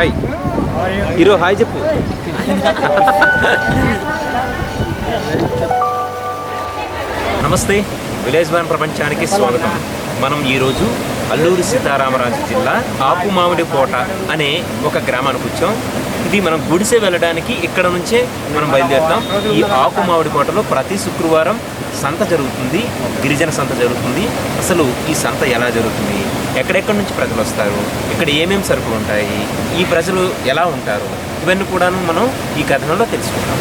Hi. Hero hi చెప్పు. నమస్తే. Village one ప్రపంచానికి స్వాగతం. మనం ఈరోజు అల్లూరు సీతారామరాజు జిల్లా ఆపుమామిడి కోట అనే ఒక గ్రామానికి వచ్చాం. ఇది మనం గుడిసె వెళ్ళడానికి ఇక్కడ నుంచే మనం బయలుదేరుతాం. ఈ ఆకుమామిడి కోటలో ప్రతి శుక్రవారం సంత జరుగుతుంది. గిరిజన సంత జరుగుతుంది. అసలు ఈ సంత ఎలా జరుగుతుంది? ఎక్కడెక్కడి నుంచి ప్రజలు వస్తారు? ఇక్కడ ఏమేమి సరుకులు ఉంటాయి? ఈ ప్రజలు ఎలా ఉంటారు? ఇవన్నీ కూడాను మనం ఈ కథనంలో తెలుసుకుంటాం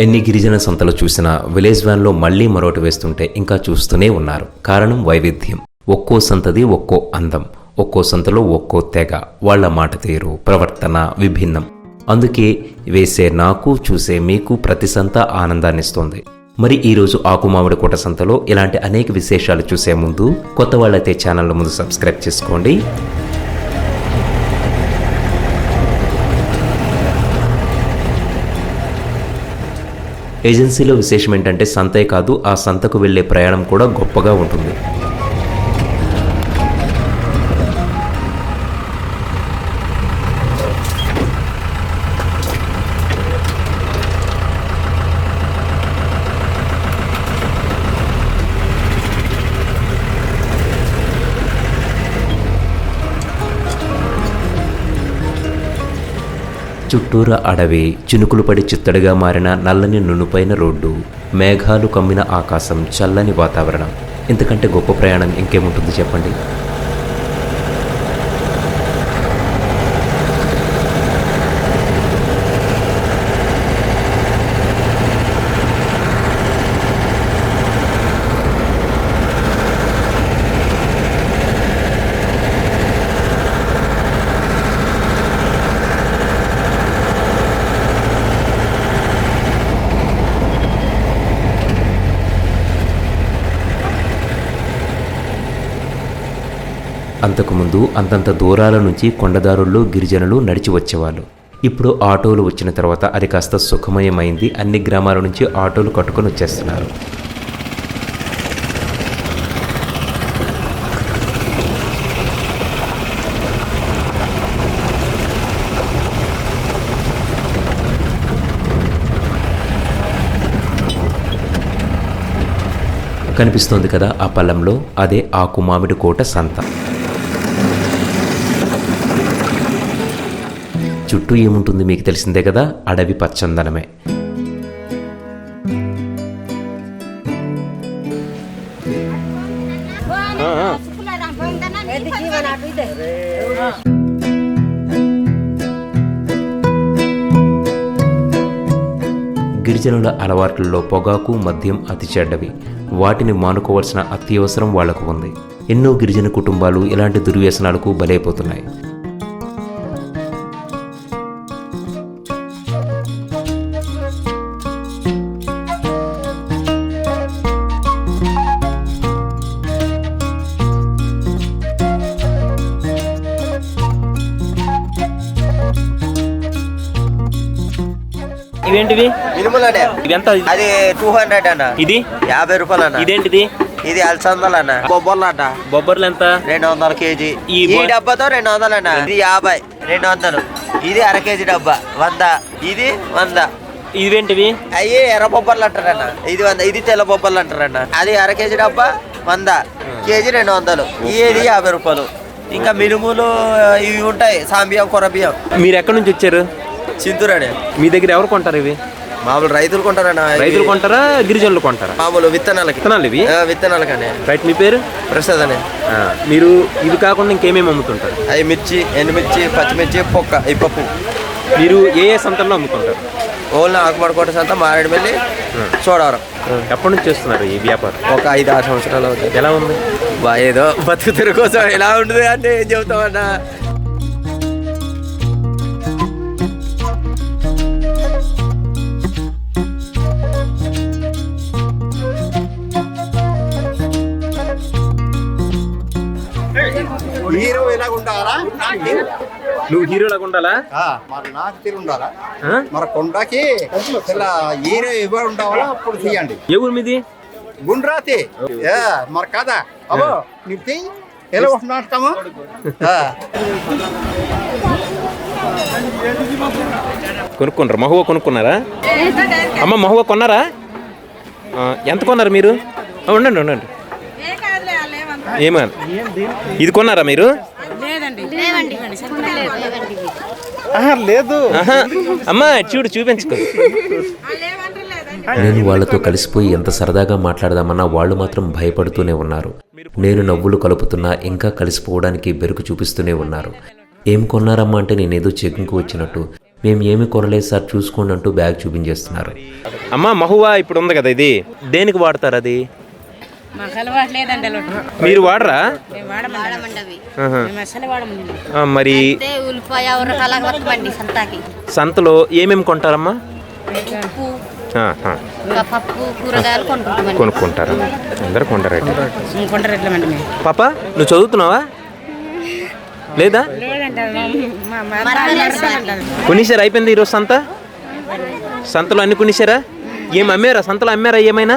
ఎన్ని గిరిజన సంతలు చూసినా విలేజ్ వ్యాన్లో మళ్ళీ మరోటి వేస్తుంటే ఇంకా చూస్తూనే ఉన్నారు. కారణం వైవిధ్యం. ఒక్కో సంతది ఒక్కో అందం. ఒక్కో సంతలో ఒక్కో తెగ వాళ్ళ మాట తీరు ప్రవర్తన విభిన్నం. అందుకే వేసే నాకు చూసే మీకు ప్రతి సంత ఆనందాన్నిస్తుంది. మరి ఈరోజు ఆకుమామిడి కోట సంతలో ఇలాంటి అనేక విశేషాలు చూసే ముందు కొత్త వాళ్ళైతే ఛానల్ ముందు సబ్స్క్రైబ్ చేసుకోండి. ఏజెన్సీలో విశేషం ఏంటంటే సంతే కాదు ఆ సంతకు వెళ్ళే ప్రయాణం కూడా గొప్పగా ఉంటుంది. చుట్టూరా అడవి చినుకులు పడి చిత్తడిగా మారిన నల్లని నునుపైన రోడ్డు మేఘాలు కమ్మిన ఆకాశం చల్లని వాతావరణం. ఇంతకంటే గొప్ప ప్రయాణం ఇంకేముంటుంది చెప్పండి? అంతకుముందు అంతంత దూరాల నుంచి కొండదారుల్లో గిరిజనులు నడిచి వచ్చేవాళ్ళు. ఇప్పుడు ఆటోలు వచ్చిన తర్వాత అది కాస్త సుఖమయమైంది. అన్ని గ్రామాల నుంచి ఆటోలు కట్టుకొని వచ్చేస్తున్నారు. కనిపిస్తోంది కదా ఆ పల్లంలో అదే ఆకుమామిడి కోట సంత. చుట్టూ ఏముంటుంది మీకు తెలిసిందే కదా? అడవి పచ్చందనమే. గిరిజనుల అలవాట్లలో పొగాకు మద్యం అతి చెడ్డవి. వాటిని మానుకోవాల్సిన అత్యవసరం వాళ్ళకు ఉంది. ఎన్నో గిరిజన కుటుంబాలు ఇలాంటి దుర్వ్యసనాలకు బలైపోతున్నాయి. ఇవేంటివి మినిమల్ ఇది ఎంత? అది టూ హండ్రెడ్ అన్న. ఇది? యాభై రూపాయలు అన్న. ఇదేంటిది? ఇది అలసందలు అన్న. బొబ్బర్లు అన్న. బొబ్బర్లు ఎంత? రెండు వందల కేజీ. ఈ డబ్బాతో రెండు వందలు అన్న. ఇది యాభై రెండు వందలు. ఇది అర కేజీ డబ్బా. వంద. ఇది వంద. ఇవేంటివి అయ్యి ఎర్ర బొబ్బర్లు అంటారన్న ఇది వంద. ఇది తెల్ల బొబ్బర్లు అంటారన్న అది అర కేజీ డబ్బా వంద. కేజీ రెండు వందలు. ఇది యాభై రూపాయలు. ఇంకా మినుములు ఇవి ఉంటాయి. సాంబియం కొరబియ్యం. మీరు ఎక్కడి నుంచి వచ్చారు? చింతూరని మీ దగ్గర ఎవరు కొంటారు ఇవి? మామూలు రైతులు ఇవి? రైతులు కొంటారా గిరిజనులు కొంటారా? మామూలు విత్తనాలకి. విత్తనాలు ఇవి? విత్తనాలకనే. రైట్ మీ పేరు? ప్రసాద్ అనే మీరు ఇవి కాకుండా ఇంకేమేమి అమ్ముతుంటారు? అవి మిర్చి ఎండుమిర్చి పచ్చిమిర్చి పొక్క ఈ పప్పు. మీరు ఏ ఏ సంతల్లో అమ్ముతుంటారు? ఓన్లీ ఆకుమడకోట సంత మారేడుమిల్లి చూడవరం. ఎప్పటి నుంచి చేస్తున్నారు ఈ వ్యాపారం? ఒక ఐదు ఆరు సంవత్సరాలు అవుతాయి ఎలా ఉంది? బా ఏదో బతుకుతున్న కోసం ఎలా ఉంటుంది అంటే ఏం చెబుతామన్నా. మీరు ఎలాగుంటారా నువ్వు హీరోలాగా ఉండాలా? ఆ, మరి నాకు తీరు ఉండాలా? మరి కొండకి ఇలా హీరో ఎవరు ఉండాలో అప్పుడు తీయండి ఏ ఊరు మీది? గుండ్రాతి. మరి కదా? అబ్బో నీకు తీ ఎలా వస్తున్నాము కొనుక్కున్నారా? మహువ కొనుక్కున్నారా? అమ్మ మహువ కొన్నారా? ఎంత కొన్నారు మీరు? ఉండండి ఉండండి. ఏమా ఇది కొన్నారా మీరు? లేదు. ఆహా. అమ్మా చూడు చూపించుకో. నేను వాళ్ళతో కలిసిపోయి ఎంత సరదాగా మాట్లాడదామన్నా వాళ్ళు మాత్రం భయపడుతూనే ఉన్నారు. నేను నవ్వులు కలుపుతున్నా ఇంకా కలిసిపోవడానికి బెరుకు చూపిస్తూనే ఉన్నారు. ఏం కొన్నారమ్మా అంటే నేనేదో చెకింగ్కి వచ్చినట్టు. మేము ఏమి కొనలేదు సార్ చూసుకోండి అంటూ బ్యాగ్ చూపించేస్తున్నారు. అమ్మా మహువా ఇప్పుడు ఉంది కదా ఇది. దేనికి వాడతారు అది? మీరు వాడరా? మరి సంతలో ఏమేమి కొంటారమ్మా? కొనుక్కుంటారా? అందరు కొంటారు పాప నువ్వు చదువుతున్నావా? లేదా? కొనిసారా అయిపోయింది ఈరోజు సంత? సంతలో అన్ని కొనిసారా ఏం అమ్మారా? సంతలో అమ్మారా ఏమైనా?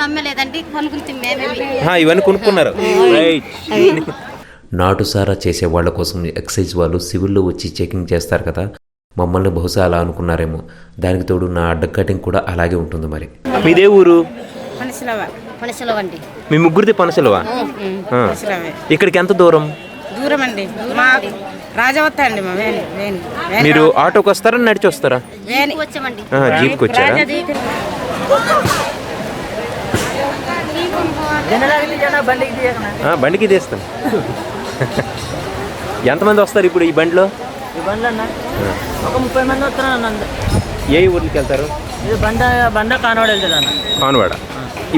అమ్మలేదండి కొనుక్కుంటాం ఇవన్నీ కొనుక్కున్నారు. రైట్. నాటుసారా చేసే వాళ్ళ కోసం ఎక్సైజ్ వాళ్ళు సివిల్లో వచ్చి చెకింగ్ చేస్తారు కదా. మమ్మల్ని బహుశా అలా అనుకున్నారేమో. దానికి తోడు నా అడ్డ కటింగ్ కూడా అలాగే ఉంటుంది మరి. మీదే ఊరు? మీ ముగ్గురిది పనసలువా? ఇక్కడికి ఎంత దూరం? దూరం అండి మా రాజవత్త అండి మా మీరు ఆటోకి వస్తారా నడిచి వస్తారా వేణి వచ్చామండి. ఆ, జీప్కి వచ్చారా? బండికి తీస్తాను ఎంతమంది వస్తారు ఇప్పుడు ఈ బండిలో? ఒక ముప్పై మంది ఏ ఊర్లకి వెళ్తారు? బండ బండ కానవాడ వెళ్తుంది అన్న. కాన్వాడ?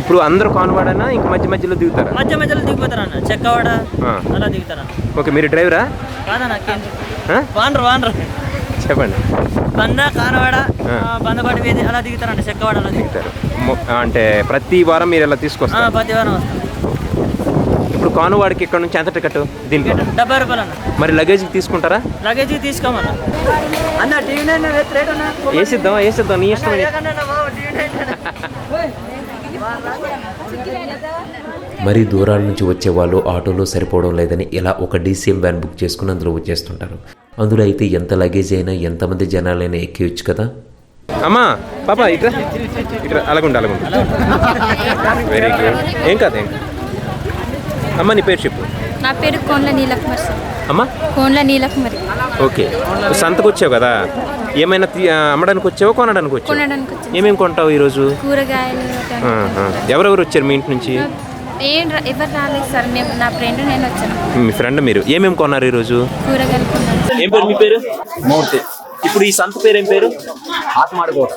ఇప్పుడు అందరూ కాన్వాడనా? ఇంక మధ్య మధ్యలో దిగుతారా? మధ్య మధ్యలో దిగిపోతారు అన్న. చెక్కవాడ. అలా దిగుతారు ఓకే మీరు డ్రైవరా? కాదన్న? వానరు వానరు. చెప్పండి. కానవాడ ఆ. ఆ, బందపాటి వీధి అలా దిగుతారంట చెక్కవాడ అలా దిగుతారు. దిగుతారు. మొ- అంటే ప్రతి వారం మీరు ఇలా ఆ, తీసుకొస్తారు ప్రతి వారం వస్తారు. ఇప్పుడు కానువాడికి ఇక్కడ నుంచి ఎంత టికెట్ దీనికి డెబ్బై రూపాయలు అన్న. మరి లగేజ్కి తీసుకుంటారా? లగేజ్ తీసుకోమన్న. అన్న టీవీ నైన్ రేట్ అన్న. వేసిద్దాం వేసిద్దాం నీ ఇష్టం మరి దూరాల నుంచి వచ్చే వాళ్ళు ఆటోలో సరిపోవడం లేదని ఇలా ఒక డీసీఎం వ్యాన్ బుక్ చేసుకుని అందులో వచ్చేస్తుంటారు. అందులో అయితే ఎంత లగేజ్ అయినా ఎంతమంది జనాలైనా ఎక్కేయచ్చు కదా? అమ్మా పాప ఇట్రా. ఇట్రా అలాగుండు అలాగుండు. వెరీ గుడ్ ఏం కాదు. అమ్మ నీ పేరు చెప్పు. నా పేరు కోన్ల నీలకుమార్ సార్. అమ్మా? కోన్ల నీలకుమారి. ఓకే. సంతకు వచ్చావు కదా? ఏమైనా అమ్మడానికి వచ్చావా కొనడానికి వచ్చావు? ఏమేమి కొంటావు ఈరోజు? కూరగాయలు. ఎవరెవరు వచ్చారు మీ ఇంటి నుంచి? ఏం ఎవరు రాలేదు సార్ మేము నా ఫ్రెండ్ నేను వచ్చాను. మీ ఫ్రెండ్ మీరు. ఏమేమి కొన్నారు ఈరోజు? కూరగాయలు ఏం పేరు మీ పేరు? మూర్తి. ఇప్పుడు ఈ సంత పేరు ఏం పేరు? ఆత్మాడుకోట.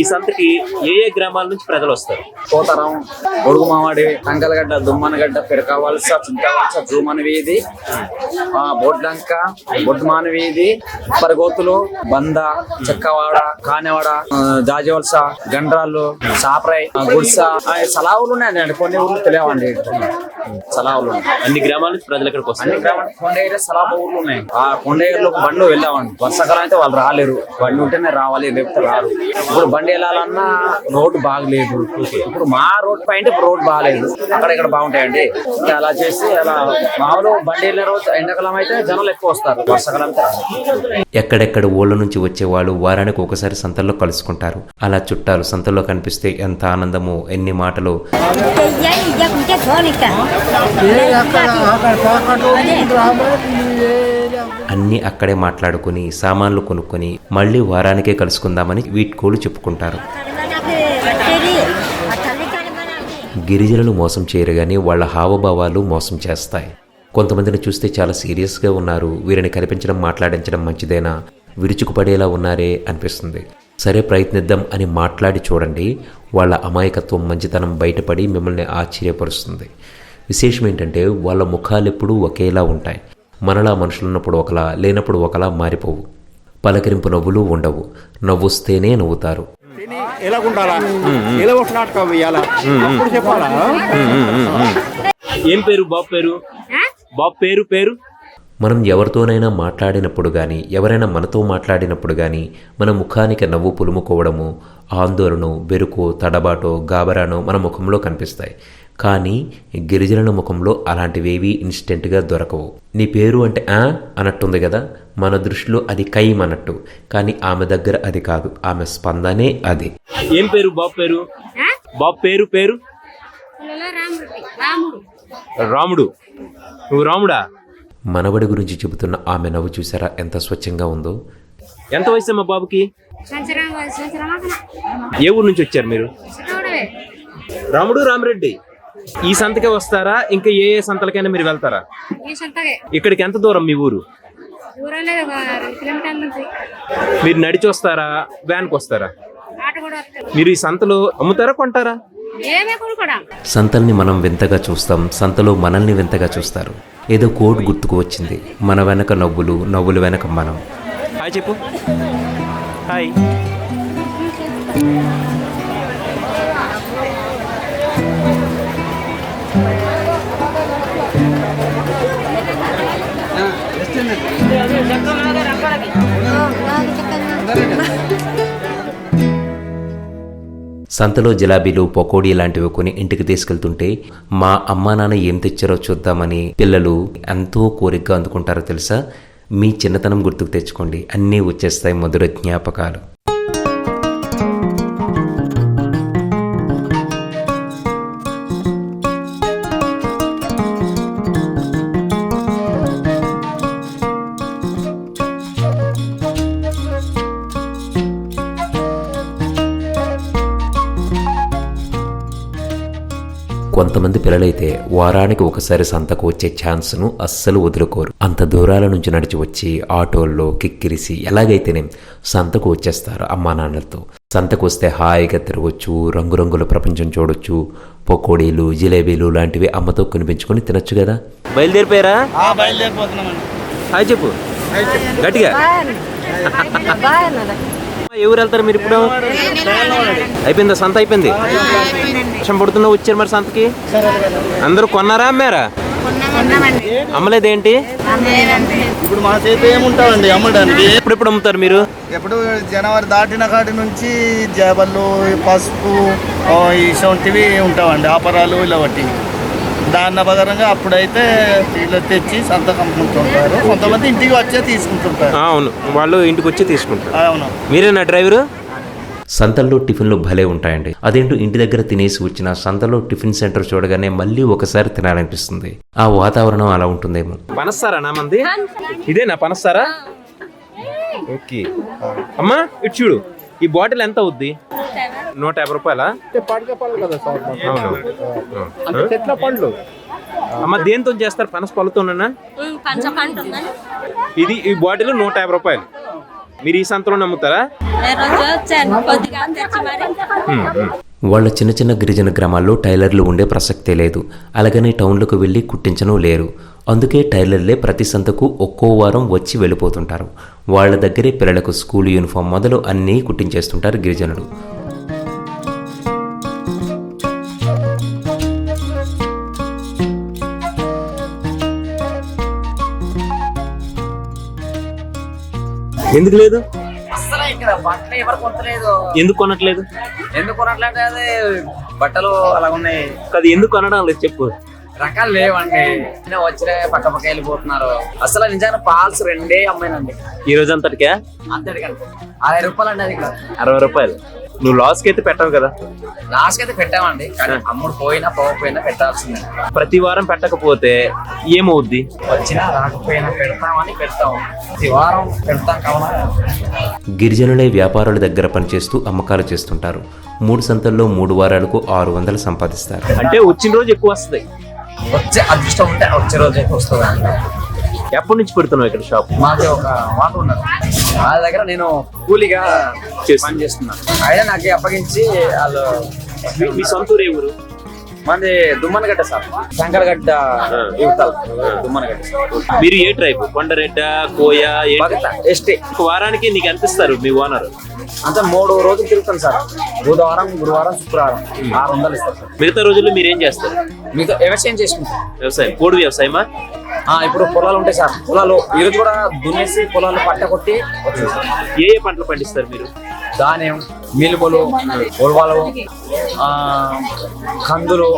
ఈ సంతకి ఏ ఏ గ్రామాల నుంచి ప్రజలు వస్తారు? పోతారం గొడుగు మావాడి టంకలగడ్డ దుమ్మనగడ్డ పిరకవలస చింతవలస జూమన వీధి బొడ్లంక బొడ్మాన వీధి పరిగోతులు బంద చెక్కవాడ కానివాడ జాజివలస గండ్రాళ్ళు సాప్రై గుడిస సలావులు ఉన్నాయండి కొన్ని ఊర్లు తెలియవండి. ఉన్నాయి. అన్ని గ్రామాల నుంచి ప్రజలు ఇక్కడికి అన్ని వస్తారు గ్రామాలు కొండ ఏరియా సలాప ఊర్లు ఉన్నాయి ఆ కొండ ఏరియాలో బండ్లు వెళ్ళామండి వర్షాకాలం అయితే వాళ్ళు రాలేరు బండి ఉంటేనే రావాలి లేకపోతే రారు ఇప్పుడు బండి వెళ్ళాలన్నా రోడ్డు బాగలేదు ఇప్పుడు మా రోడ్ పైన ఇప్పుడు రోడ్ బాగలేదు అక్కడ ఇక్కడ బాగుంటాయండి అలా చేసి అలా మామూలు బండి వెళ్ళిన రోజు ఎండాకాలం అయితే జనాలు ఎక్కువ వస్తారు వర్షాకాలం. ఎక్కడెక్కడ ఊళ్ళ నుంచి వచ్చేవాళ్ళు వారానికి ఒకసారి సంతల్లో కలుసుకుంటారు అలా చుట్టాలు సంతల్లో కనిపిస్తే ఎంత ఆనందమో ఎన్ని మాటలు అన్నీ అక్కడే మాట్లాడుకుని సామాన్లు కొనుక్కొని మళ్ళీ వారానికే కలుసుకుందామని వీట్కోలు చెప్పుకుంటారు. గిరిజనులు మోసం చేయరు కానీ వాళ్ళ హావభావాలు మోసం చేస్తాయి. కొంతమందిని చూస్తే చాలా సీరియస్గా ఉన్నారు. వీరిని కనిపించడం మాట్లాడించడం మంచిదేనా? విరుచుకుపడేలా ఉన్నారే అనిపిస్తుంది. సరే ప్రయత్నిద్దాం అని మాట్లాడి చూడండి. వాళ్ళ అమాయకత్వం మంచితనం బయటపడి మిమ్మల్ని ఆశ్చర్యపరుస్తుంది. విశేషం ఏంటంటే వాళ్ళ ముఖాలు ఎప్పుడూ ఒకేలా ఉంటాయి. మనలా మనుషులున్నప్పుడు ఒకలా లేనప్పుడు ఒకలా మారిపోవు. పలకరింపు నవ్వులు ఉండవు. నవ్వుస్తేనే నవ్వుతారు. తిని ఎలా ఉండాలా ఎలా నాటకం వేయాలా? అప్పుడు చెప్పాలా? ఏం పేరు? బాబు పేరు? బాబు పేరు పేరు? మనం ఎవరితోనైనా మాట్లాడినప్పుడు కానీ ఎవరైనా మనతో మాట్లాడినప్పుడు కానీ మన ముఖానికి నవ్వు పులుముకోవడము ఆందోళన బెరుకు తడబాటో గాబరానో మన ముఖంలో కనిపిస్తాయి. కానీ గిరిజనుల ముఖంలో అలాంటివేవీ ఇన్స్టెంట్గా దొరకవు. నీ పేరు అంటే ఆ అన్నట్టుంది కదా మన దృష్టిలో అది కైమ్ అన్నట్టు. కానీ ఆమె దగ్గర అది కాదు. ఆమె స్పందనే అది. ఏం పేరు? బాబు పేరు? బాబు పేరు పేరు? రాముడు. రాముడు. నువ్వు రాముడా? మనవడి గురించి చెబుతున్న ఆమె నవ్వు చూసారా? ఎంత స్వచ్ఛంగా ఉందో. ఎంత వయసు మా బాబుకి ఏ ఊరు నుంచి వచ్చారు మీరు? రాముడు రామరెడ్డి. ఈ సంతకే వస్తారా? ఇంకా ఏ ఏ సంతలకైనా మీరు వెళ్తారా? ఇక్కడికి ఎంత దూరం మీ ఊరు? మీరు నడిచి వస్తారా? వ్యాన్కి వస్తారా? మీరు ఈ సంతలో అమ్ముతారా కొంటారా? సంతల్ని మనం వింతగా చూస్తాం. సంతలో మనల్ని వింతగా చూస్తారు. ఏదో కోడ్ గుర్తుకు వచ్చింది. మన వెనక నవ్వులు నవ్వుల వెనక మనం. హాయ్ చెప్పు. హాయ్. సంతలో జిలాబీలు పకోడీ లాంటివి కొని ఇంటికి తీసుకెళ్తుంటే మా అమ్మా నాన్న ఏం తెచ్చారో చూద్దామని పిల్లలు ఎంతో కోరికగా అందుకుంటారో తెలుసా? మీ చిన్నతనం గుర్తుకు తెచ్చుకోండి. అన్నీ వచ్చేస్తాయి మధుర జ్ఞాపకాలు. కొంతమంది పిల్లలైతే వారానికి ఒకసారి సంతకు వచ్చే ఛాన్స్ను అస్సలు వదులుకోరు. అంత దూరాల నుంచి నడిచి వచ్చి ఆటోల్లో కిక్కిరిసి ఎలాగైతేనే సంతకు వచ్చేస్తారు అమ్మా నాన్నలతో. సంతకు వస్తే హాయిగా తిరగొచ్చు రంగురంగుల ప్రపంచం చూడొచ్చు పకోడీలు జిలేబీలు లాంటివి అమ్మతో కొనిపించుకొని తినొచ్చు కదా? బయలుదేరిపోయారా? హాయ్ చెప్పు. గట్టిగా. ఊరు వెళ్తారు మీరు ఇప్పుడు? అయిపోయిందా? సంత అయిపోయింది? వర్షం పడుతున్నా వచ్చారు మరి సంతకి? అందరూ కొన్నారా అమ్మారా? అమ్మలేదేంటి? ఇప్పుడు మా చేతి ఏముంటామండి అమ్మడానికి? ఎప్పుడెప్పుడు అమ్ముతారు మీరు? ఎప్పుడు జనవరి దాటిన కాటి నుంచి జేబళ్ళు పసుపు ఇటువంటివి ఉంటామండి ఆపరాలు ఇలా బట్టి దాని ప్రకారంగా అప్పుడైతే వీళ్ళు తెచ్చి సంతకం అమ్ముతుంటారు కొంతమంది ఇంటికి వచ్చే తీసుకుంటుంటారు. అవును. వాళ్ళు ఇంటికి వచ్చి తీసుకుంటారు. అవును. మీరేనా డ్రైవరు? సంతల్లో టిఫిన్లు భలే ఉంటాయండి. అదేంటో ఇంటి దగ్గర తినేసి వచ్చిన సంతలో టిఫిన్ సెంటర్ చూడగానే మళ్ళీ ఒకసారి తినాలనిపిస్తుంది. ఆ వాతావరణం అలా ఉంటుందేమో. పనస్తారా నా మంది? ఇదేనా పనస్తారా ఓకే. అమ్మా ఇటు చూడు. ఈ బాటిల్ ఎంత అవుద్ది? నూట యాభై రూపాయలా? పండ్ల పళ్ళు కదా సార్ మాకు. అవును అంటే చెట్ల పండ్లు అమ్మ దేంతో చేస్తారు? పనస పళ్ళతోనా ఇది ఈ బాటిల్ నూట యాభై రూపాయలు. మీరు ఈ సంతలో నమ్ముతారా? వాళ్ళ చిన్న చిన్న గిరిజన గ్రామాల్లో టైలర్లు ఉండే ప్రసక్తే లేదు. అలాగని టౌన్లకు వెళ్ళి కుట్టించను లేరు. అందుకే టైలర్లే ప్రతి సంతకు ఒక్కో వారం వచ్చి వెళ్ళిపోతుంటారు. వాళ్ళ దగ్గరే పిల్లలకు స్కూల్ యూనిఫామ్ మొదలు అన్నీ కుట్టించేస్తుంటారు గిరిజనులు. ఎందుకు లేదు? అసలు ఇక్కడ బట్టలు ఎవరు కొనట్లేదు. ఎందుకు కొనట్లేదు? ఎందుకు కొనట్లేదు అదే బట్టలు అలా ఉన్నాయి. అది ఎందుకు కొనడం లేదు చెప్పు. రకాలు లేవండి. వచ్చిన పక్క పక్క వెళ్ళిపోతున్నారు. అసలు నిజంగా పాల్స్ రెండే అమ్మాయినండి ఈ రోజు అంతటికే? అంతటికండి అరవై రూపాయలు అండి అది ఇక్కడ. అరవై రూపాయలు. నువ్వు లాస్కి అయితే పెట్టవు కదా? లాస్ట్ అయితే పెట్టామండి కానీ అమ్ముడు పోయినా పోకపోయినా పెట్టాల్సిందే. ప్రతి వారం పెట్టకపోతే ఏమవుద్ది? వచ్చినా రాకపోయినా పెడతామని పెడతాం. ప్రతి వారం పెడతాం కావాలా గిరిజనులే వ్యాపారుల దగ్గర పనిచేస్తూ అమ్మకాలు చేస్తుంటారు. మూడు సంతల్లో మూడు వారాలకు ఆరు వందలు సంపాదిస్తారు. అంటే వచ్చిన రోజు ఎక్కువ వస్తుంది. వచ్చే అదృష్టం ఉంటే వచ్చే రోజు అయితే వస్తుంది ఎప్పటి నుంచి పెడుతున్నావు ఇక్కడ షాప్ మాకు ఒక మాట ఉన్నది. వాళ్ళ దగ్గర నేను కూలీగా పని చేస్తున్నాను అయినా నాకు అప్పగించి వాళ్ళు మీ- మీ సొంత ఊరు ఏ ఊరు? మంది దుమ్మనగడ్డ సార్. శంకరగడ్డ యువతలు దుమ్మనగడ్డ. మీరు ఏ ట్రైబ్ కొండరెడ్డ కోయ ఎస్టీ. వారానికి నీకు ఎంత ఇస్తారు మీ ఓనర్ అంతా మూడు రోజులు తిరుగుతాను సార్. బుధవారం గురువారం శుక్రవారం. ఆరు వందలు ఇస్తారు సార్. మిగతా రోజుల్లో మీరు ఏం చేస్తారు? మీతో వ్యవసాయం చేసుకుంటాం. వ్యవసాయం. కోడి వ్యవసాయమా? ఆ, ఇప్పుడు పొలాలు ఉంటాయి సార్. పొలాలు ఈరోజు కూడా దున్నేసి పొలాలు పట్ట కొట్టి ఏ ఏ పంటలు పండిస్తారు మీరు? ధాన్యం మిలుపులు ఉలవలు కందులు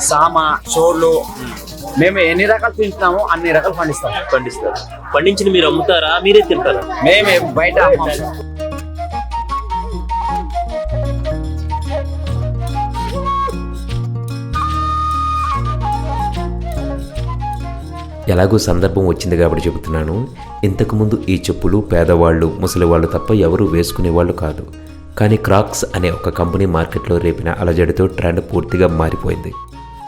సామ చోళ్ళు. మేము ఎన్ని రకాలు పెంచుతామో అన్ని రకాలు పండిస్తాం. పండిస్తారు. పండించిన మీరు అమ్ముతారా? మీరే తింటారా? మేమే బయట ఎలాగో సందర్భం వచ్చింది కాబట్టి చెబుతున్నాను. ఇంతకుముందు ఈ చెప్పులు పేదవాళ్ళు ముసలివాళ్ళు తప్ప ఎవరూ వేసుకునేవాళ్ళు కాదు. కానీ క్రాక్స్ అనే ఒక కంపెనీ మార్కెట్లో రేపిన అలజడితో ట్రెండ్ పూర్తిగా మారిపోయింది.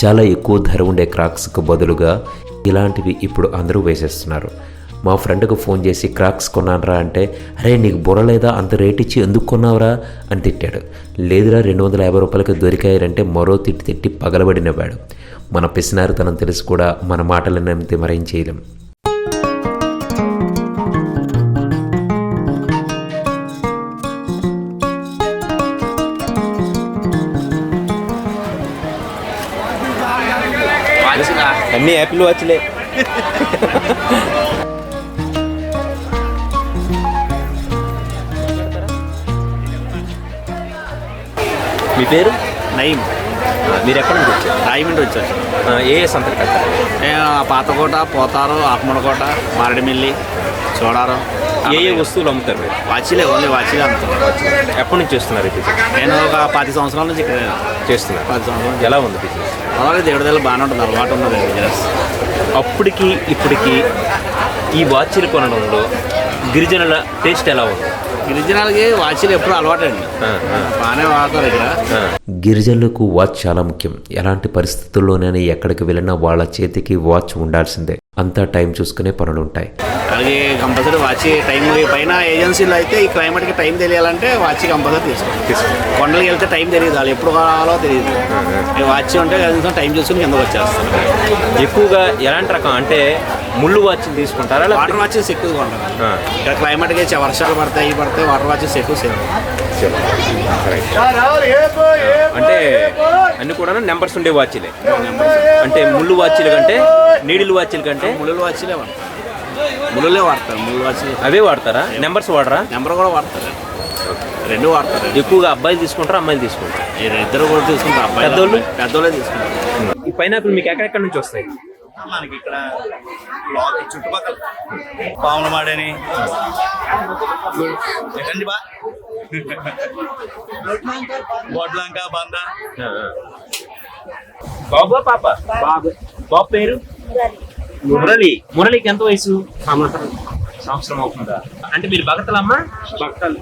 చాలా ఎక్కువ ధర ఉండే క్రాక్స్కు బదులుగా ఇలాంటివి ఇప్పుడు అందరూ వేసేస్తున్నారు. మా ఫ్రెండ్కు ఫోన్ చేసి క్రాక్స్ కొన్నానరా అంటే అరే నీకు బుర్ర లేదా? అంత రేట్ ఇచ్చి ఎందుకు కొన్నావురా? అని తిట్టాడు. లేదురా రెండు వందల యాభై రూపాయలకి దొరికాయారంటే మరో తిట్టి తిట్టి పగలబడినవాడు. మన పిసినారితనం తెలిసి కూడా మన మాటలను నమ్మితే మరేం చేయలేం. అన్ని యాప్లు వచ్చలే మీ పేరు? నయం. మీరు ఎక్కడి నుంచి వచ్చారు? రాయమండ్రి వచ్చారు. ఏ ఏ సంతకి పాతకోట పోతారు ఆకుమడకోట మారడిమిల్లి చూడారం. ఏ ఏ వస్తువులు అమ్ముతారు మీరు? వాచిలే ఓన్లీ వాచిలే అమ్ముతారు. ఎప్పటి నుంచి చేస్తున్నారు బిజినెస్ నేను ఒక పది సంవత్సరాల నుంచి ఇక్కడ చేస్తున్నారు. పది సంవత్సరాలు ఎలా ఉంది బిజినెస్ అలాగే దేవుడి దగ్గర బాగానే ఉంటుంది అలవాటు ఉన్నది బిజినెస్ అప్పటికి ఇప్పటికి ఈ వాచ్లు కొనడంలో గిరిజనుల టేస్ట్ ఎలా ఉంది? గిరిజనాలకి వాచిలు ఎప్పుడు అలవాటు అండి ఆ, ఆ, బాగానే వాడతారు ఇక్కడ. గిరిజనులకు వాచ్ చాలా ముఖ్యం. ఎలాంటి పరిస్థితుల్లోనైనా ఎక్కడికి వెళ్ళినా వాళ్ళ చేతికి వాచ్ ఉండాల్సిందే. అంతా టైం చూసుకునే పనులుంటాయి అలాగే కంపల్సరీ వాచ్ టైం పైన ఏజెన్సీలో అయితే ఈ క్లైమేట్కి టైం తెలియాలంటే వాచ్ కంపల్సరీ తీసుకోండి కొండలకి వెళ్తే టైం తెలియదు వాళ్ళు ఎప్పుడు కావాలో తెలియదు. వాచ్ ఉంటే కనీసం టైం చూసుకుని కిందకు వచ్చేస్తారు ఎక్కువగా ఎలాంటి రకం? అంటే ముళ్ళు వాచ్లు తీసుకుంటారా? వాటర్ వాచెస్ ఎక్కువగా ఉంటాయి. ఆ, ఇక్కడ క్లైమేట్కి వర్షాలు పడతాయి ఇవి పడతాయి వాటర్ వాచెస్ ఎక్కువ సేవ్ అంటే అన్ని కూడా నెంబర్స్ ఉండే వాచ్లే అంటే ముళ్ళు వాచ్లు కంటే నీడిల్ వాచ్ల కంటే ముళ్ళు వాచ్లే వాడతారు. ముళ్ళులే వాడతారు ముళ్ళు వాచ్లు అవే వాడతారా? నెంబర్స్ వాడరా? నెంబర్ కూడా వాడతారు. రెండు వాడతారు. ఎక్కువగా అబ్బాయిలు తీసుకుంటారా అమ్మాయిలు తీసుకుంటారా? ఇద్దరు కూడా తీసుకుంటారు. అబ్బాయి పెద్దోళ్ళు? పెద్దోళ్ళే తీసుకుంటారు. ఈ పైనాపిల్ మీకు ఎక్కడెక్కడ నుంచి వస్తాయి? మనకి ఇక్కడ బ్లాక్ చుట్టుపక్కల. పాములమాడని. ఎక్కడి బా? బొడ్లంక బంద. బాబా పాప? బాబు. బాబు పేరు? మురళి. మురళికి ఎంత వయసు? సంవత్సరం. అవుతుందా? అంటే మీరు భగతలమ్మా? భక్తలు.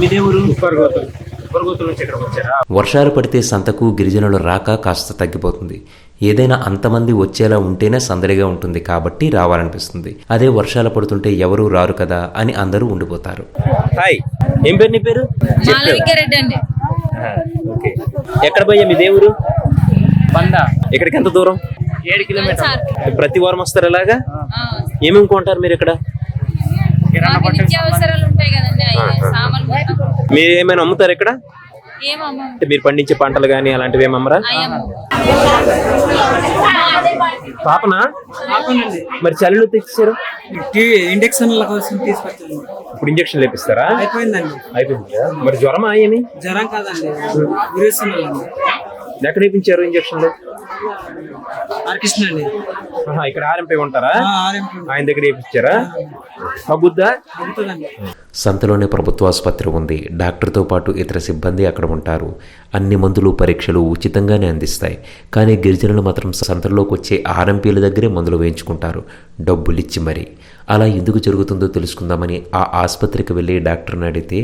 మీ దేవురు ఉపరగోతులు ఉపరగోతుల నుంచి ఇక్కడికి వచ్చారా? వర్షాలు పడితే సంతకు గిరిజనుల రాక కాస్త తగ్గిపోతుంది. ఏదైనా అంతమంది వచ్చేలా ఉంటేనే సందడిగా ఉంటుంది కాబట్టి రావాలనిపిస్తుంది. అదే వర్షాలు పడుతుంటే ఎవరూ రారు కదా అని అందరూ ఉండిపోతారు. హాయ్ ఏం పేరు నీ పేరు? అండి ఆ, ఓకే. ఎక్కడ పోయా మీ దేవురు బంద ఇక్కడికి ఎంత దూరం? ఏడు కిలోమీటర్ ప్రతి వారం వస్తారు ఇలాగా ఏమేమి కొంటారు మీరు ఇక్కడ? నిత్యావసరాలు ఉంటాయి కదండి సామాన్ మీరు ఏమైనా అమ్ముతారు ఇక్కడ? అంటే మీరు పండించే పంటలు కానీ అలాంటివి ఏమి అమ్మరా పాపనా? మరి చలిలో తెచ్చారు తీసుకొచ్చాను. ఇప్పుడు ఇంజక్షన్ లేపిస్తారా? అయిపోయిందండి. అయిపోయింది? మరి జ్వరమా ఏమి? జ్వరం కాదండి. ఎక్కడ వేయించారు ఇంజక్షన్లు? అండి ఆహా, ఇక్కడ ఆర్ఎంపై ఉంటారా? ఆర్ఎంపీ ఆయన దగ్గర వేయించారా తగ్గుద్దా అవుతుందండి సంతలోనే ప్రభుత్వ ఆసుపత్రి ఉంది. డాక్టర్తో పాటు ఇతర సిబ్బంది అక్కడ ఉంటారు. అన్ని మందులు పరీక్షలు ఉచితంగానే అందిస్తాయి. కానీ గిరిజనులు మాత్రం సంతలోకి వచ్చే ఆర్ఎంపీల దగ్గరే మందులు వేయించుకుంటారు. డబ్బులిచ్చి మరి. అలా ఎందుకు జరుగుతుందో తెలుసుకుందామని ఆ ఆసుపత్రికి వెళ్ళి డాక్టర్ని అడిగితే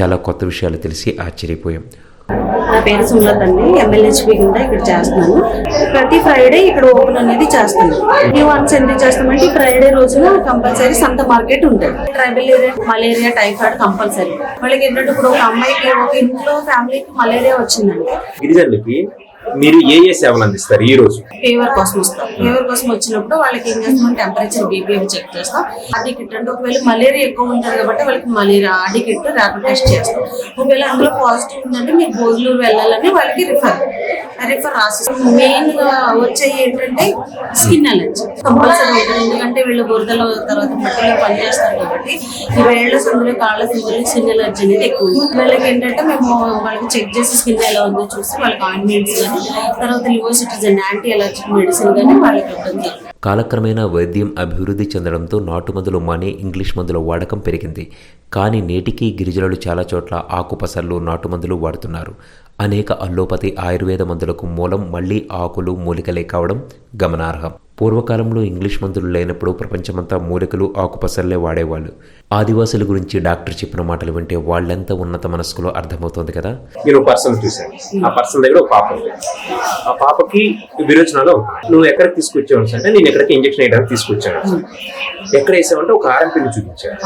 చాలా కొత్త విషయాలు తెలిసి ఆశ్చర్యపోయాం. నా పేరు సుమలత అండి. ఎమ్మెల్యేహెచ్పి కూడా ఇక్కడ చేస్తున్నాను. ప్రతి ఫ్రైడే ఇక్కడ ఓపెన్ అనేది చేస్తాను ఈ వన్స్ ఎందుకు చేస్తామంటే ఈ ఫ్రైడే రోజున కంపల్సరీ సంత మార్కెట్ ఉంటుంది. Tribal area malaria typhoid compulsory వాళ్ళకి ఏంటంటే ఇప్పుడు ఒక అమ్మాయికి ఒక ఇంట్లో ఫ్యామిలీకి మలేరియా వచ్చిందండి గిరిజనులకి మీరు ఏ ఏ సేవలు అందిస్తారు ఈ రోజు? ఫీవర్ కోసం వస్తాం. ఫీవర్ కోసం వచ్చినప్పుడు వాళ్ళకి ఏం చేస్తాం? టెంపరేచర్ బీపీ చెక్ చేస్తాం. అది కిట్ అంటే ఒకవేళ మలేరియా ఎక్కువ ఉంటుంది కాబట్టి వాళ్ళకి మలేరియా అది కిట్ ర్యాపిడ్ టెస్ట్ చేస్తాం. ఒకవేళ అందులో పాజిటివ్ ఉందంటే మీరు భోజనూరు వెళ్ళాలని వాళ్ళకి రిఫర్ రిఫర్ రాసిస్తాం. మెయిన్ వచ్చేవి ఏంటంటే స్కిన్ అలర్జీ. కంపల్సరీ ఉంటుంది. ఎందుకంటే వీళ్ళు బురదలో తర్వాత మట్టిలో పనిచేస్తారు కాబట్టి ఈ వేళ్ళ సందులో కాళ్ళ సందులో స్కిన్ అలర్జీ అనేది ఎక్కువ వీళ్ళకి ఏంటంటే మేము వాళ్ళకి చెక్ చేసి స్కిన్ ఎలా ఉందో చూసి వాళ్ళకి ఆయింట్మెంట్స్ కానీ తర్వాత లివోసిటిజన్ యాంటీ అలర్జిక్ మెడిసిన్ కానీ వాళ్ళకి ఇవ్వడం కాలక్రమేణా వైద్యం అభివృద్ధి చెందడంతో నాటుమందులు మానే ఇంగ్లీష్ మందుల వాడకం పెరిగింది. కానీ నేటికీ గిరిజనులు చాలా చోట్ల ఆకుపసర్లు నాటుమందులు వాడుతున్నారు. అనేక అల్లోపతి ఆయుర్వేద మందులకు మూలం మళ్ళీ ఆకులు మూలికలే కావడం గమనార్హం. పూర్వకాలంలో ఇంగ్లీష్ మందులు లేనప్పుడు ప్రపంచమంతా మూలికలు ఆకుపసర్లే వాడేవాళ్ళు. ఆదివాసుల గురించి డాక్టర్ చెప్పిన మాటలు వింటే వాళ్ళెంత ఉన్నత మనస్కులో అర్థమవుతోంది కదా? నేను పర్సన్ చూశాను ఆ పర్సన్ దగ్గర ఒక పాప ఉంది. ఆ పాపకి విరోచనాలు. నువ్వు ఎక్కడికి తీసుకొచ్చావు అంటే నేను ఎక్కడికి ఇంజక్షన్ వేయడానికి తీసుకొచ్చాను. ఎక్కడ వేసావంటే ఒక ఆర్ఎంపీని చూపించాను.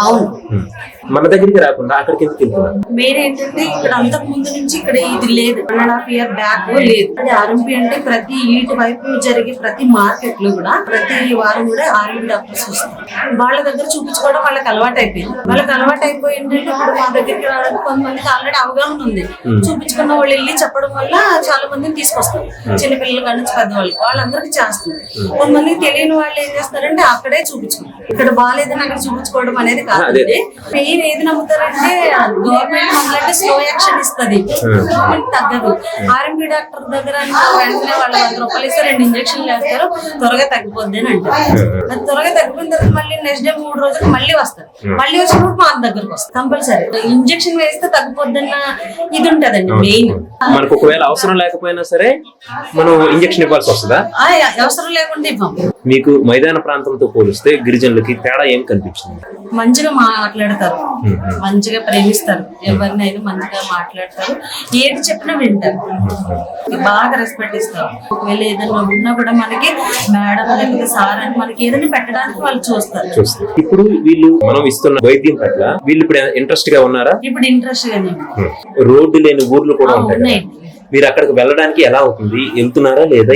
మన దగ్గరికి రాకుండా అక్కడికి ఎందుకు వెళ్తున్నాను ఏంటంటే ఇక్కడ అంతకు ముందు నుంచి ఇక్కడ ఇది లేదు. One and half year back లేదు. అది ఆర్ఎంపీ అంటే ప్రతి ఈటి వైపు జరిగే ప్రతి మార్కెట్లో కూడా ప్రతి వారం కూడా ఆర్ఎంపీ డాక్టర్స్ వస్తారు వాళ్ళ దగ్గర చూపించుకోవడం వాళ్ళకి అలవాటు అయిపోయింది. వాళ్ళకి అలవాటు అయిపోయి ఏంటంటే ఇప్పుడు మా దగ్గరికి రావడానికి కొంతమందికి ఆల్రెడీ అవగాహన ఉంది. చూపించుకున్న వాళ్ళు వెళ్ళి చెప్పడం వల్ల చాలా మందిని తీసుకొస్తారు చిన్నపిల్లలు కానీ నుంచి పెద్దవాళ్ళు వాళ్ళందరికీ చేస్తారు కొంతమందికి తెలియని వాళ్ళు ఏం చేస్తారంటే అక్కడే చూపించుకుంటారు ఇక్కడ బాగాలేదని అక్కడ చూపించుకోవడం అనేది కాదు. మెయిన్ ఏది నమ్ముతారంటే గవర్నమెంట్ స్లో యాక్షన్ ఇస్తుంది. గవర్నమెంట్ తగ్గదు. ఆర్ఎంపీ డాక్టర్ దగ్గర వెంటనే వాళ్ళు వంద రూపాయలు ఇస్తే రెండు ఇంజక్షన్లు వేస్తారు. త్వరగా తగ్గిపోద్ది అని అంటారు. త్వరగా తగ్గిపోయిన తర్వాత మళ్ళీ నెక్స్ట్ డే మూడు రోజులు మళ్ళీ వస్తారు. మళ్ళీ వచ్చినప్పుడు మా దగ్గరకు వస్తారు. కంపల్సరీ. ఇంజక్షన్ వేస్తే తగ్గిపోద్దన్న ఇది ఉంటదండి మెయిన్ మనకు ఒకవేళ అవసరం లేకపోయినా సరే మనం ఇంజక్షన్ ఇవ్వాల్సి వస్తుందా? అవసరం లేకుండా ఇవ్వం. మీకు మైదాన ప్రాంతంతో పోలిస్తే గిరిజనులకి తేడా ఏం కనిపించింది? మంచిగా మాట్లాడతారు. మంచిగా ప్రేమిస్తారు. ఎవరినైనా మంచిగా మాట్లాడతారు. ఏది చెప్పినా వింటారు. బాగా రెస్పెక్ట్ ఇస్తారు. ఒకవేళ ఏదైనా ఉన్నా కూడా మనకి మేడం లేకపోతే సార్ అని మనకి ఏదైనా పెట్టడానికి వాళ్ళు చూస్తారు. చూస్తే ఇప్పుడు వీళ్ళు మనం ఇస్తున్న వైద్యం పట్ల వీళ్ళు ఇప్పుడు ఇంట్రెస్ట్గా ఉన్నారా? ఇప్పుడు ఇంట్రెస్ట్ గానే. రోడ్డు లేని ఊర్లు కూడా ఉంటాయి. మీరు అక్కడికి వెళ్ళడానికి ఎలా అవుతుంది? వెళ్తున్నారా లేదా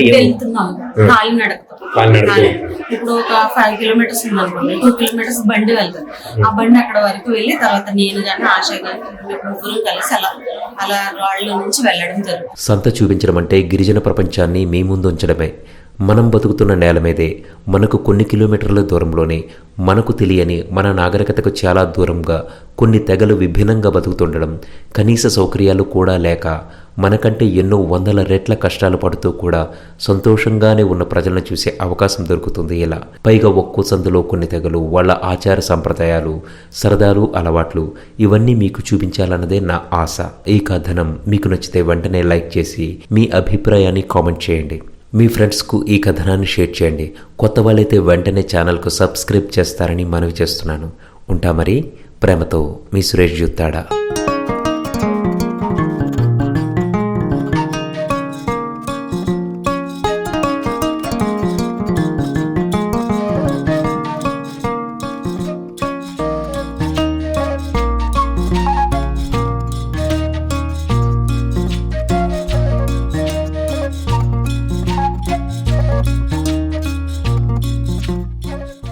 ఇప్పుడు ఒక ఫైవ్ కిలోమీటర్స్ ఉంది అనుకోండి టూ కిలోమీటర్స్ బండి వెళ్తాం ఆ బండి అక్కడ వరకు వెళ్ళి తర్వాత నేను కానీ ఆశ కానీ ముగ్గురు కలిసి అలా అలా రాళ్ళ నుంచి వెళ్ళడం జరుగుతుంది. సంత చూపించడం అంటే గిరిజన ప్రపంచాన్ని మీ ముందు ఉంచడమే. మనం బతుకుతున్న నేల మీదే మనకు కొన్ని కిలోమీటర్ల దూరంలోనే మనకు తెలియని మన నాగరికతకు చాలా దూరంగా కొన్ని తెగలు విభిన్నంగా బతుకుతుండడం కనీస సౌకర్యాలు కూడా లేక మనకంటే ఎన్నో వందల రెట్ల కష్టాలు పడుతూ కూడా సంతోషంగానే ఉన్న ప్రజలను చూసే అవకాశం దొరుకుతుంది ఇలా. పైగా ఒక్కో సందులో కొన్ని తెగలు వాళ్ళ ఆచార సంప్రదాయాలు సరదాలు అలవాట్లు ఇవన్నీ మీకు చూపించాలన్నదే నా ఆశ. ఈ కథనం మీకు నచ్చితే వెంటనే లైక్ చేసి మీ అభిప్రాయాన్ని కామెంట్ చేయండి. మీ ఫ్రెండ్స్కు ఈ కథనాన్ని షేర్ చేయండి. కొత్త వాళ్ళైతే వెంటనే ఛానల్కు సబ్స్క్రైబ్ చేస్తారని మనవి చేస్తున్నాను. ఉంటా మరి ప్రేమతో మీ సురేష్ జుత్తాడా.